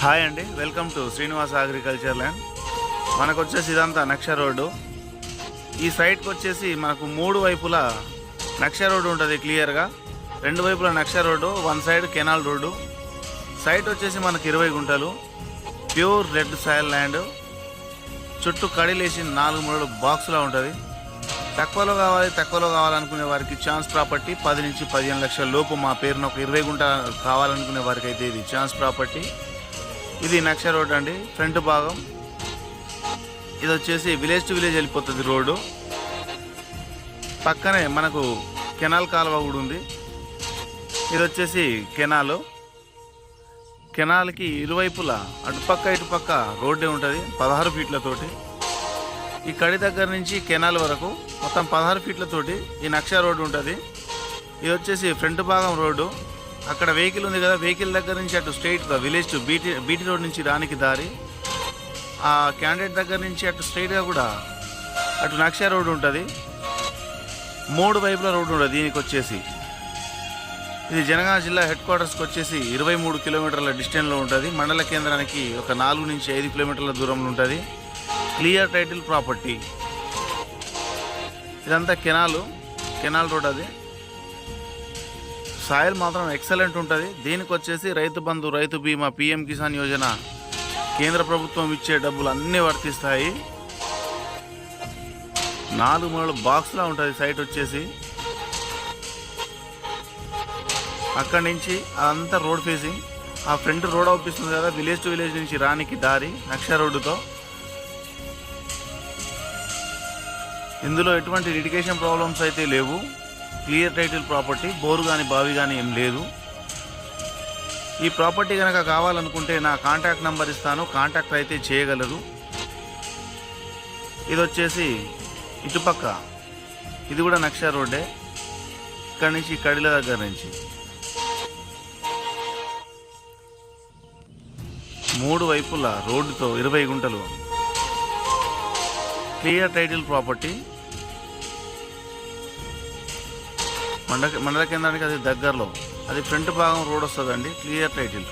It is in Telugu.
హాయ్ అండి welcome to Srinivas agriculture land మనకు వచ్చేసి ఇదంతా నక్ష రోడ్డు. ఈ సైట్కి వచ్చేసి మనకు మూడు వైపులా నక్ష రోడ్డు ఉంటుంది క్లియర్గా. రెండు వైపులా నక్ష road one side canal road. Site వచ్చేసి మనకు ఇరవై గుంటలు. Pure red soil land. చుట్టూ కడిలేసి నాలుగు మూడు బాక్స్లా ఉంటుంది. తక్కువలో కావాలి తక్కువలో కావాలనుకునే వారికి ఛాన్స్ ప్రాపర్టీ పది నుంచి పదిహేను లక్షల లోపు మా పేరున ఒక ఇరవై గుంట కావాలనుకునే వారికి అయితే ఇది ఛాన్స్ ప్రాపర్టీ. ఇది నక్ష రోడ్ అండి ఫ్రంట్ భాగం. ఇది వచ్చేసి విలేజ్ టు విలేజ్ వెళ్ళిపోతుంది రోడ్డు. పక్కనే మనకు కెనాల్ కాలువ కూడా ఉంది. ఇది వచ్చేసి కెనాలు. కెనాల్కి ఇరువైపులా అటుపక్క ఇటుపక్క రోడ్డే ఉంటుంది పదహారు ఫీట్లతోటి ఈ కడి దగ్గర నుంచి కెనాల్ వరకు మొత్తం పదహారు ఫీట్లతోటి ఈ నక్ష రోడ్డు ఉంటుంది. ఇది వచ్చేసి ఫ్రంట్ భాగం రోడ్డు. అక్కడ వెహికల్ ఉంది కదా వెహికల్ దగ్గర నుంచి అటు స్ట్రైట్గా village to BT BT road నుంచి రానికి దారి. ఆ క్యాండిడేట్ దగ్గర నుంచి అటు స్ట్రైట్గా కూడా అటు నక్ష రోడ్డు ఉంటుంది. మూడు వైపుల రోడ్డు ఉంటుంది దీనికి వచ్చేసి. ఇది జనగామ జిల్లా హెడ్ క్వార్టర్స్కి వచ్చేసి ఇరవై మూడు కిలోమీటర్ల డిస్టెన్స్లో ఉంటుంది. మండల కేంద్రానికి ఒక నాలుగు నుంచి ఐదు కిలోమీటర్ల దూరంలో ఉంటుంది. Clear title property. ఇదంతా కెనాలు కెనాల్ రోడ్ అది. సాయిల్ మాత్రం ఎక్సలెంట్ ఉంటుంది. దీనికి వచ్చేసి రైతు బంధు రైతు బీమా పిఎం కిసాన్ యోజన కేంద్ర ప్రభుత్వం ఇచ్చే డబ్బులు అన్నీ వర్తిస్తాయి. నాలుగు మూడు బాక్స్లా ఉంటుంది సైట్ వచ్చేసి. అక్కడి నుంచి అదంతా రోడ్ ఫేసింగ్. ఆ ఫ్రంట్ రోడ్ అవుపిస్తుంది కదా విలేజ్ టు విలేజ్ నుంచి రానికి దారి నక్ష రోడ్డుతో. ఇందులో ఎటువంటి ఇరిగేషన్ ప్రాబ్లమ్స్ అయితే లేవు. క్లియర్ టైటిల్ ప్రాపర్టీ బోరు కానీ బావి కానీ ఏం లేదు. ఈ ప్రాపర్టీ కనుక కావాలనుకుంటే నా కాంటాక్ట్ నెంబర్ ఇస్తాను కాంటాక్ట్ అయితే చేయగలరు. ఇది వచ్చేసి ఇటుపక్క ఇది కూడా నక్ష రోడ్డే ఇక్కడి నుంచి కడిల దగ్గర నుంచి. మూడు వైపులా రోడ్డుతో ఇరవై గుంటలు. క్లియర్ టైటిల్ ప్రాపర్టీ మండల మండల కేంద్రానికి అది దగ్గరలో. అది ఫ్రంట్ భాగం రోడ్ వస్తుందండి క్లియర్ టైటిల్.